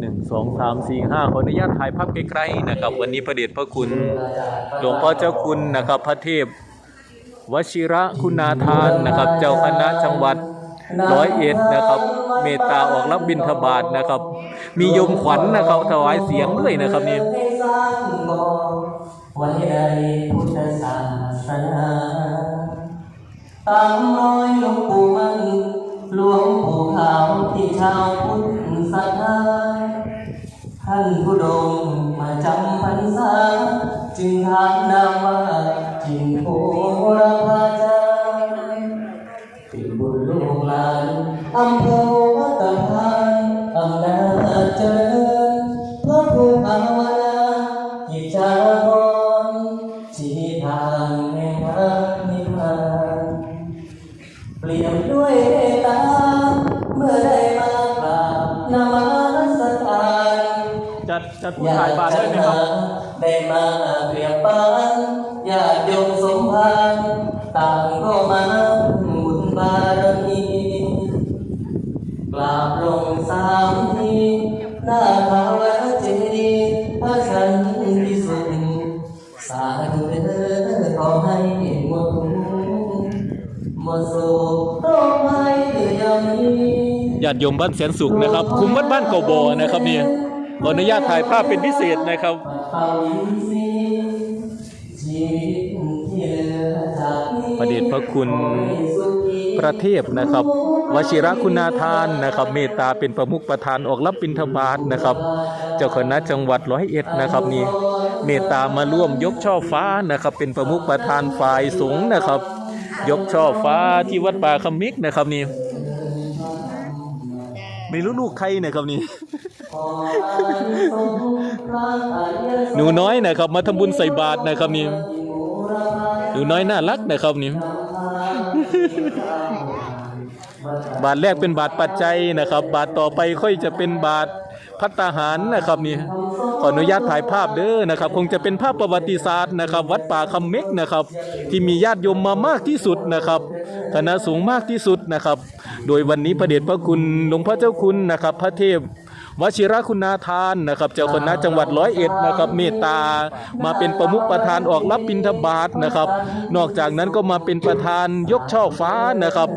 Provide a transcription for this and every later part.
หนึ่งสองสามสี่ห้าขออนุญาตถ่ายภาพไกลๆนะครับ วันนี้พระเดชพระคุณ หลวงพ่อเจ้าคุณนะครับ พระเทพวชิระคุณาทานนะครับ เจ้าคณะจังหวัดร้อยเอ็ดนะครับ เมตตาออกรับบิณฑบาตนะครับ มียมขวัญนะครับถวายเสียงด้วยนะครับนี่ไว้ในพุทธศาสนาตามรอยหลวงปู่มันหลวงปู่ขาวที่ชาวพุทธ ศรัทธาท่านผู้ดงมาจำพรรษาจึงทานนามว่าจินโพรพาจา จัดจัดผู้ถ่ายบาตรด้วยไหมครับได้มาเปรียบปานญาติโยมสมภารต่างก็มาบุญบารมีกราบลงสามทีหน้าพระวเจดีย์พระสันติสุขสาธุเด้อขอให้หมดทุกข์หมดโศกโรคภัยยามีญาติโยมบ้านแสนสุขนะครับ คุมวัดบ้านเกาบอนะครับนี่ ขออนุญาตถ่ายภาพเป็นพิเศษนะครับฟังสิชีวิตที่เหลือจากนี้พระเดชพระคุณพระเทพนะครับวชิระคุณาทานนะครับ เมตตาเป็นประมุขประธานออกรับบิณฑบาตนะครับ เจ้าคณะจังหวัดร้อยเอ็ดนะครับนี่เมตตามาร่วมยกช่อฟ้านะครับ เป็นประมุขประธานฝ่ายสงฆ์นะครับ ยกช่อฟ้าที่วัดป่าคำมิกนะครับนี่ ไม่รู้ลูกใครนะครับนี่หนูน้อยนะครับ มาทำบุญใส่บาตรนะครับนี่หนูน้อยน่ารักนะครับนี่บาทแรกเป็นบาทปัจจัยนะครับ บาทต่อไปค่อยจะเป็นบาท พัตตาหารนะครับนี่ขออนุญาตถ่ายภาพเด้อนะครับ คงจะเป็นภาพประวัติศาสตร์นะครับ วัดป่าคำเม็กนะครับ ที่มีญาติโยมมามากที่สุดนะครับคณะสูงมากที่สุดนะครับ โดยวันนี้พระเดชพระคุณหลวงพ่อเจ้าคุณนะครับ พระเทพ วชิระคุณาทานนะครับ เจ้าคณะจังหวัดร้อยเอ็ดนะครับเมตตามาเป็นประมุขประธานออกรับบิณฑบาตนะครับ นอกจากนั้นก็มาเป็นประธานยกช่อฟ้านะครับ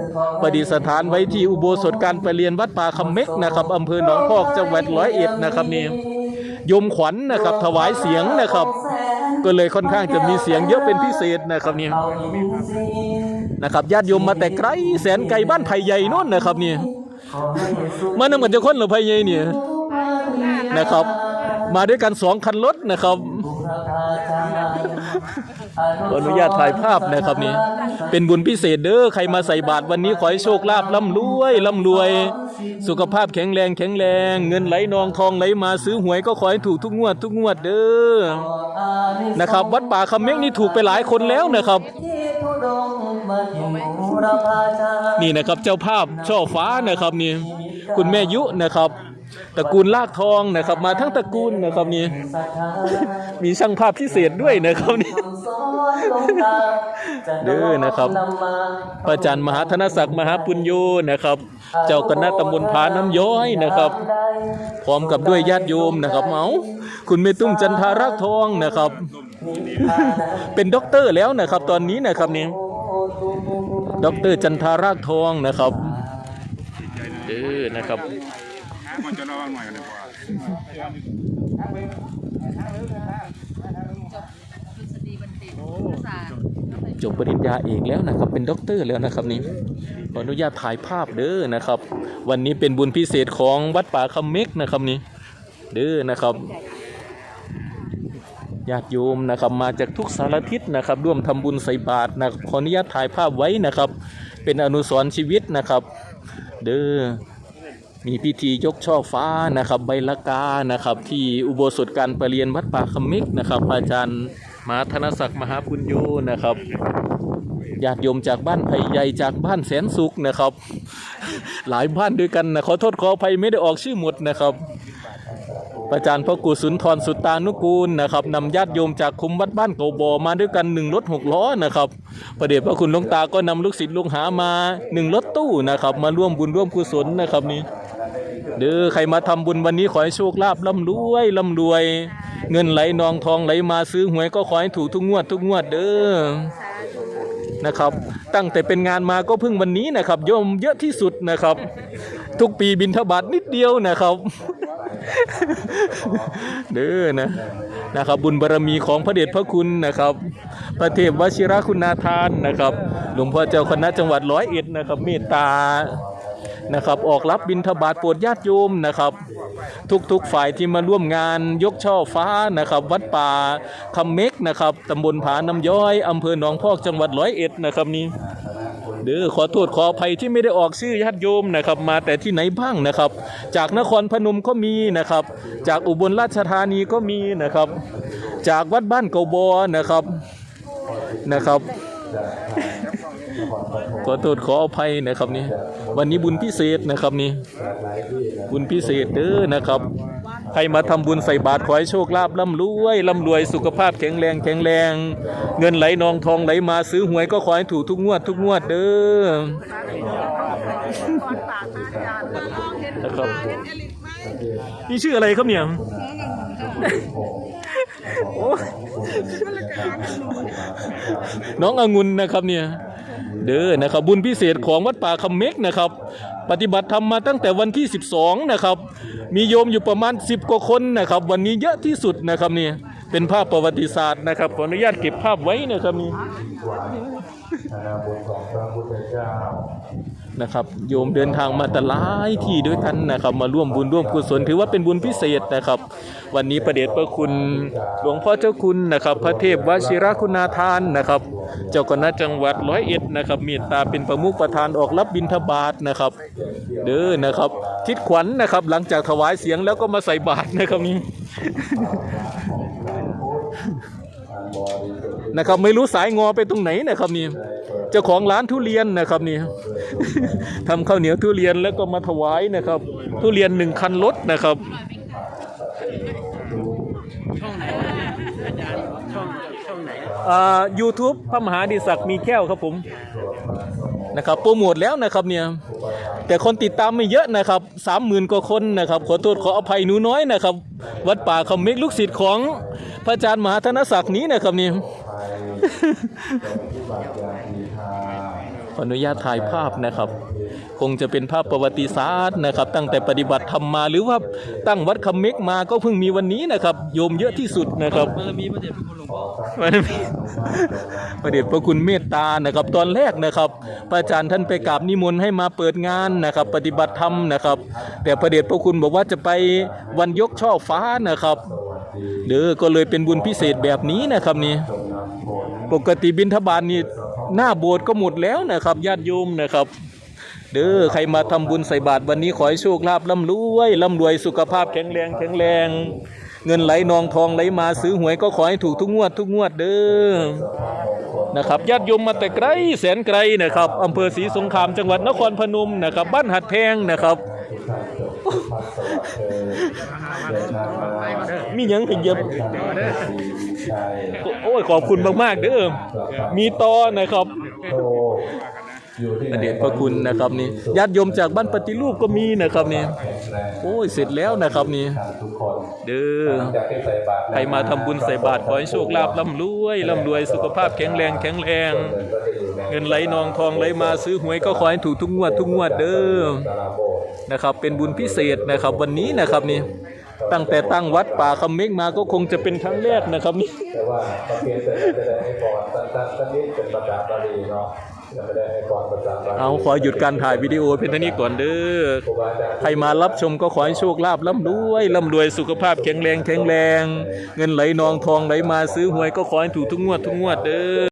ประดิษฐานไว้ที่อุโบสถการประเรียนวัดป่าคำเม็กนะครับอำเภอหนองพอกจังหวัดร้อยเอ็ดนะครับนี่โยมขวัญนะครับถวายเสียงนะครับ ก็เลยค่อนข้างจะมีเสียงเยอะเป็นพิเศษนะครับนี่นะครับญาติโยมมาแต่ไกลแสนไกลบ้านไผ่ใหญ่โน่นนะครับนี่ มาน้ำมันจะคนหรือไผ่ใหญ่เนี่ยนะครับ มาด้วยกันสองคันรถนะครับขออนุญาตถ่ายภาพนะครับนี่เป็นบุญพิเศษเด้อใครมาใส่บาตรวันนี้ขอให้โชคลาภร่ำรวยร่ำรวย สุขภาพแข็งแรงแข็งแรง เงินไหลนองทองไหลมาซื้อหวยก็ขอให้ถูกทุกงวดทุกงวดเด้อนะครับ วัดป่าคำเม้งนี่ถูกไปหลายคนแล้วนะครับ นี่นะครับเจ้าภาพช่อฟ้านะครับนี่คุณแม่ยุนะครับตระกูลลากทองนะครับ มาทั้งตระกูลนะครับนี่มีช่างภาพพิเศษด้วยนะครับนี่เด้อนะครับพระอาจารย์มหาธนศักดิ์มหาปุญโยนะครับ เจ้าคณะตำบลพาน้ำย้อยนะครับ พร้อมกับด้วยญาติโยมนะครับเอาคุณเมตุ้มจันทารักทองนะครับเป็นด็อกเตอร์แล้วนะครับ ตอนนี้นะครับนี่ด็อกเตอร์จันทารักทองนะครับเออนะครับจบปริญญาเอกแล้วนะครับ เป็นด็อกเตอร์แล้วนะครับนี่ขออนุญาตถ่ายภาพเด้อนะครับ วันนี้เป็นบุญพิเศษของวัดป่าคำเมกนะครับนี่เด้อนะครับ ญาติโยมนะครับมาจากทุกสารทิศนะครับร่วมทำบุญใส่บาตรนะขออนุญาตถ่ายภาพไว้นะครับ เป็นอนุสรณ์ชีวิตนะครับ เด้อมีพิธียกช่อฟ้านะครับ ใบละกานะครับ ที่อุโบสถการประเรียนวัดป่าคม็กนะครับ อาจารย์มหาธนศักดิ์มหาปุญโยนะครับญาติโยมจากบ้านไผ่ใหญ่จากบ้านแสนสุขนะครับ หลายบ้านด้วยกันนะขอโทษขออภัยไม่ได้ออกชื่อหมดนะครับ อาจารย์พระกุสุนทรสุตานุกูลนะครับนำญาติโยมจากคุมวัดบ้านเกาบอมาด้วยกันหนึ่งรถหกล้อนะครับประเดชพระคุณหลวงตาก็นำลูกศิษย์ลูกหามาหนึ่งรถตู้นะครับ มาร่วมบุญร่วมกุศลนะครับนี่เด้อใครมาทำบุญวันนี้ขอให้โชคลาภร่ำรวยร่ำรวย เงินไหลนองทองไหลมาซื้อหวยก็ขอให้ถูกทุกงวดทุกงวดเด้อนะครับ ตั้งแต่เป็นงานมาก็เพิ่งวันนี้นะครับโยมเยอะที่สุดนะครับ ทุกปีบินทบาทนิดเดียวนะครับ เด้อนะนะครับ บุญบารมีของพระเดชพระคุณนะครับ พระเทพวชิรคุณาทานนะครับ หลวงพ่อเจ้าคณะจังหวัดร้อยเอ็ดนะครับเมตตานะครับออกรับบิณฑบาตโปรดญาติโยมนะครับ ทุกๆฝ่ายที่มาร่วมงานยกช่อฟ้านะครับ วัดป่าคำเม็กนะครับตำบลผาน้ำย้อยอำเภอหนองพอกจังหวัดร้อยเอ็ดนะครับนี่ เด้อขอโทษขออภัยที่ไม่ได้ออกชื่อญาติโยมนะครับ มาแต่ที่ไหนบ้างนะครับ จากนครพนมก็มีนะครับ จากอุบลราชธานีก็มีนะครับ จากวัดบ้านเกาบอนะครับนะครับขอโทษขออภัยนะครับนี่วันนี้บุญพิเศษนะครับนี่บุญพิเศษเด้อนะครับ ใครมาทำบุญใส่บาตรขอให้โชคลาภร่ำรวยร่ำรวยสุขภาพแข็งแรงแข็งแรง เงินไหลนองทองไหลมาซื้อหวยก็ขอให้ถูกทุกงวดทุกงวดเด้อนะครับนี่ชื่ออะไรครับเนี่ยโอ้น้ององุ่นนะครับเนี่ย เด้อนะครับบุญพิเศษของวัดป่าคำเม็กนะครับ ปฏิบัติธรรมมาตั้งแต่วันที่ 12นะครับมีโยมอยู่ประมาณ 10 กว่าคนนะครับ วันนี้เยอะที่สุดนะครับนี่เป็นภาพประวัติศาสตร์นะครับขออนุญาตเก็บภาพไว้นะครับนี่ นะครับโยมเดินทางมาแต่หลายที่ด้วยกันนะครับ มาร่วมบุญร่วมกุศลถือว่าเป็นบุญพิเศษนะครับ วันนี้ประเดชพระคุณหลวงพ่อเจ้าคุณนะครับ พระเทพวชิรคุณาทานนะครับ เจ้าคณะจังหวัดร้อยเอ็ดนะครับเมตตาเป็นประมุขประธานออกรับบิณฑบาตนะครับ เด้อนะครับ ทิศขวัญนะครับ หลังจากถวายเสียงแล้วก็มาใส่บาตรนะครับนี่ นะครับไม่รู้สายงอไปตรงไหนนะครับนี่เจ้าของร้านทุเรียนนะครับนี่ทำข้าวเหนียวทุเรียนแล้วก็มาถวายนะครับ ทุเรียนหนึ่งคันรถนะครับอ่า YouTube พระมหาดิศักดิ์มีแก้วครับผม นะครับโปรโมทแล้วนะครับเนี่ยแต่คนติดตามไม่เยอะนะครับสามหมื่นกว่าคนนะครับขอโทษขออภัยหนูน้อยนะครับ วัดป่าคำเมกลูกศิษย์ของพระอาจารย์มหาธนศักดิ์นี้นะครับเนี่ขออนุญาตถ่ายภาพนะครับ คงจะเป็นภาพประวัติศาสตร์นะครับ ตั้งแต่ปฏิบัติธรรมมาหรือว่าตั้งวัดคำเมกมาก็เพิ่งมีวันนี้นะครับโยมเยอะที่สุดนะครับบารมีพระเดชพระคุณหลวงพ่อพระเดชพระคุณเมตตานะครับตอนแรกนะครับพระอาจารย์ท่านไปกราบนิมนต์ให้มาเปิดงานนะครับ ปฏิบัติธรรมนะครับ แต่พระเดชพระคุณบอกว่าจะไปวันยกช่อฟ้านะครับเด้อก็เลยเป็นบุญพิเศษแบบนี้นะครับนี่ปกติบินทบาทนี่หน้าโบสถ์ก็หมดแล้วนะครับญาติโยมนะครับ เด้อใครมาทำบุญใส่บาตรวันนี้ขอให้โชคลาภร่ำรวยร่ำรวยสุขภาพแข็งแรงแข็งแรง เงินไหลนองทองไหลมาซื้อหวยก็ขอให้ถูกทุกงวดทุกงวดเด้อนะครับญาติโยมมาแต่ไกลแสนไกลนะครับอำเภอศรีสงครามจังหวัดนครพนมนะครับบ้านหัดแพงนะครับมีหยังให้เย็บโอ้ยขอบคุณมากๆเด้อมีตอนะครับ อเดชพระคุณนะครับนี่ญาติโยมจากบ้านปฏิรูปก็มีนะครับนี่โอ้ยเสร็จแล้วนะครับนี่เด้อใครมาทำบุญใส่บาตรขอให้โชคลาภร่ำรวยร่ำรวยสุขภาพแข็งแรงแข็งแรง เงินไหลนองทองไหลมาซื้อหวยก็ขอให้ถูกทุกงวดทุกงวดเด้อนะครับ เป็นบุญพิเศษนะครับ วันนี้นะครับนี่ตั้งแต่ตั้งวัดป่าคำเมกมาก็คงจะเป็นครั้งแรกนะครับนี่แต่ว่าประเพณีจะได้ให้พรสั้นๆสักนิดเป็นภาษาบาลีเนาะ ยังไม่ได้ให้พรภาษาบาลีเอาขอหยุดการถ่ายวิดีโอเพียงเท่านี้ก่อนเด้อครูบาอาจารย์ใครมารับชมก็ขอให้โชคลาภร่ำรวยร่ำรวยสุขภาพแข็งแรงแข็งแรง เงินไหลนองทองไหลมาซื้อหวยก็ขอให้ถูกทุกงวดทุกงวดเด้อ